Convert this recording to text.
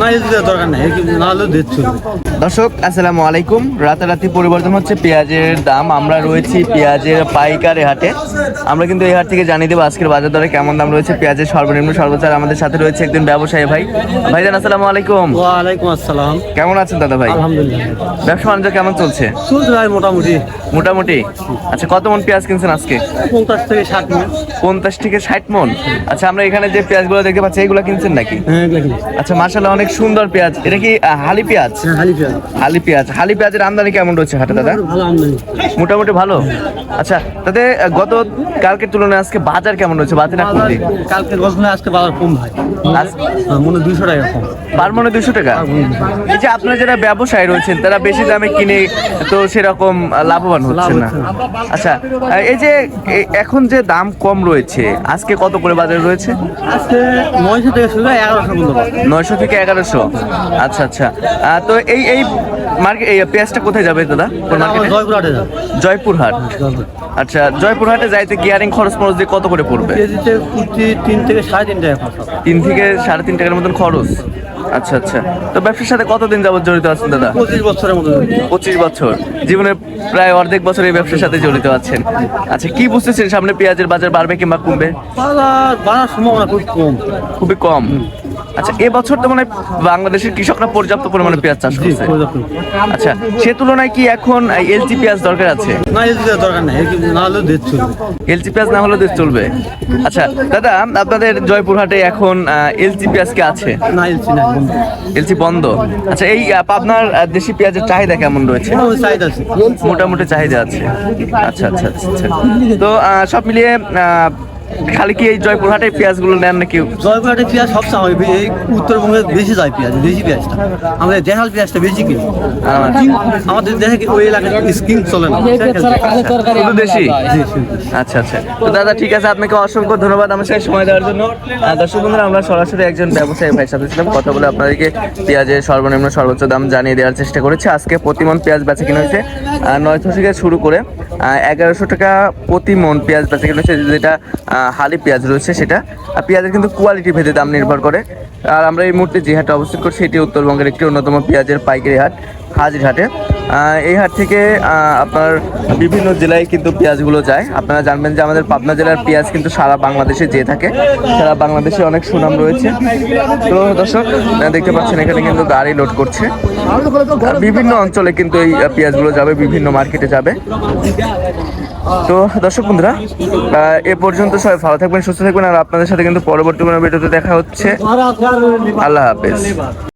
না দরকার নেই না হলেও দেড় দর্শক আসসালামু আলাইকুম। রাতারাতি পরিবর্তন হচ্ছে পেঁয়াজের দাম। আমরা রয়েছি পেঁয়াজের পাইকারি হাটে। আমরা কিন্তু এই হাট থেকে জানিয়ে দেবো আজকের বাজার দরে কেমন দাম রয়েছে পেঁয়াজের সর্বনিম্ন সর্বোচ্চ আর আমাদের সাথে রয়েছে একজন ব্যবসায়ী ভাই। ভাইজান আসসালামু আলাইকুম। ওয়ালাইকুম আসসালাম। কেমন আছেন দাদা ভাই? আলহামদুলিল্লাহ। ব্যবসা বাণিজ্য কেমন চলছে? চলছে ভাই মোটামুটি। মোটামুটি? আচ্ছা কত মন পেঁয়াজ কিনছেন আজকে? পঞ্চাশ থেকে ষাট মিনিট পঞ্চাশ থেকে ষাট মন? আচ্ছা আমরা এখানে যে পেঁয়াজগুলো দেখতে পাচ্ছি এগুলো কিনছেন নাকি? হ্যাঁ? আচ্ছা মার্শাল্লাহ অনেক সুন্দর পেঁয়াজ। এটা কি হালি পেঁয়াজ? হ্যাঁ হালি পেঁয়াজ। হালি পেঁয়াজ। হালি পেঁয়াজের আমদানি কেমন রয়েছে হাটে দাদা? ভালো আমদানি। মোটামুটি ভালো? আচ্ছা তাতে গত কালকের তুলনায় আজকে বাজার কেমন রয়েছে? বাজার কালকে আজকে বাজার কম ভাই। হ্যাঁ, মনে টাকা কম। পার মনে দুশো টাকা। এই যে আপনারা যারা ব্যবসায়ী রয়েছেন তারা বেশি দামে কিনে তো সেরকম লাভবান হচ্ছে না। আচ্ছা এই যে এখন যে দাম কম রয়েছে আজকে কত করে বাজারে রয়েছে? আজকে নয়শো থেকে শুরু এগারোশো নয়শো থেকে এগারোশো আচ্ছা আচ্ছা। তো এই এই মার্কেট এই পেঁয়াজটা কোথায় যাবে দাদা? আমার মার্কেটে জয়পুরহাটে জয়পুরহাট। জয়পুর আচ্ছা জয়পুরহাটে যাইতে গিয়ারিং খরচ খরচ দিয়ে কত করে পড়বে? তিন থেকে সাড়ে তিন টাকা তিন থেকে সাড়ে তিন টাকার মতন খরচ? আচ্ছা আচ্ছা। তো ব্যবসার সাথে কতদিন যাবত জড়িত আছেন দাদা? পঁচিশ বছরের মতো পঁচিশ বছর। জীবনের প্রায় অর্ধেক বছর এই ব্যবসার সাথে জড়িত আছেন। আচ্ছা কি বুঝতেছেন সামনে পেঁয়াজের বাজার বাড়বে কিংবা কমবে? বাড়ার সম্ভাবনা খুব কম। খুবই কম। আচ্ছা এবছর তো মানে বাংলাদেশের কৃষকরা পর্যাপ্ত পরিমাণে পেঁয়াজ চাষ করছে। আচ্ছা সে তুলনায় কি এখন এলজি পেঁয়াজ দরকার আছে? না এর দরকার নেই না হলেও দেড় চলবে। এলজি পেঁয়াজ না হলে দেশ চলবে। আচ্ছা দাদা আপনাদের জয়পুরহাটে এখন এলজি পেঁয়াজ কি আছে? না এলছি না বন্ধু। এলজি বন্ধ। আচ্ছা এই আহ, পাবনার দেশি পেঁয়াজের চাহিদা কেমন রয়েছে? মোটামুটি চাহিদা আছে। মোটামুটি চাহিদা আছে। আচ্ছা আচ্ছা আচ্ছা আচ্ছা। তো সব মিলিয়ে আহ, খালি কি এই জয়পুরহাটে পেঁয়াজগুলো নেন নাকি? জয়পুরহাটে পেঁয়াজ সবচেয়ে আমার এই উত্তরবঙ্গে বেশি যায় পেঁয়াজ দেশি পেঁয়াজটা। আমাদের দেহাল পেঁয়াজটা বেশি কিনি। আমাদের দেখে কি ওই এলাকায় স্কিম চলে না? শুধু দেশি। আচ্ছা আচ্ছা। তো দাদা ঠিক আছে আপনাকে অসংখ্য ধন্যবাদ আমার সাথে সময় দেওয়ার জন্য। দর্শক বন্ধুরা আমরা সরাসরি একজন ব্যবসায়ী ভাইয়ের সাথে ছিলাম কথা বলে আপনাদেরকে পেঁয়াজের সর্বনিম্ন সর্বোচ্চ দাম জানিয়ে দেওয়ার চেষ্টা করেছি। আজকে প্রতি মন পেঁয়াজ বেচা কিনা হয়েছে। নয়শো থেকে শুরু করে এগারোশো টাকা প্রতি মন পেঁয়াজ বেচা হচ্ছে যেটা হালি পেঁয়াজ রয়েছে সেটা। আর পেঁয়াজের কিন্তু কোয়ালিটি ভেদে দাম নির্ভর করে। আর আমরা এই মুহূর্তে যে হাটে অবস্থান করছি এটি উত্তরবঙ্গের একটি অন্যতম পেঁয়াজের পাইকারি হাট হাজিরহাটে আহ, এই হাট থেকে আপনার বিভিন্ন জেলায় কিন্তু পেঁয়াজগুলো যায়। আপনারা জানবেন যে আমাদের পাবনা জেলার পেঁয়াজ কিন্তু সারা বাংলাদেশে যেয়ে থাকে। সারা বাংলাদেশে অনেক সুনাম রয়েছে। তো দর্শক দেখতে পাচ্ছেন, এখানে কিন্তু গাড়ি লোড করছে। বিভিন্ন অঞ্চলে কিন্তু এই পেঁয়াজগুলো যাবে, বিভিন্ন মার্কেটে যাবে। তো দর্শক বন্ধুরা এ পর্যন্ত সবাই ভালো থাকবেন, সুস্থ থাকবেন। আর আপনাদের সাথে কিন্তু পরবর্তী কোনো ভিডিওতে দেখা হচ্ছে। আল্লাহ হাফেজ।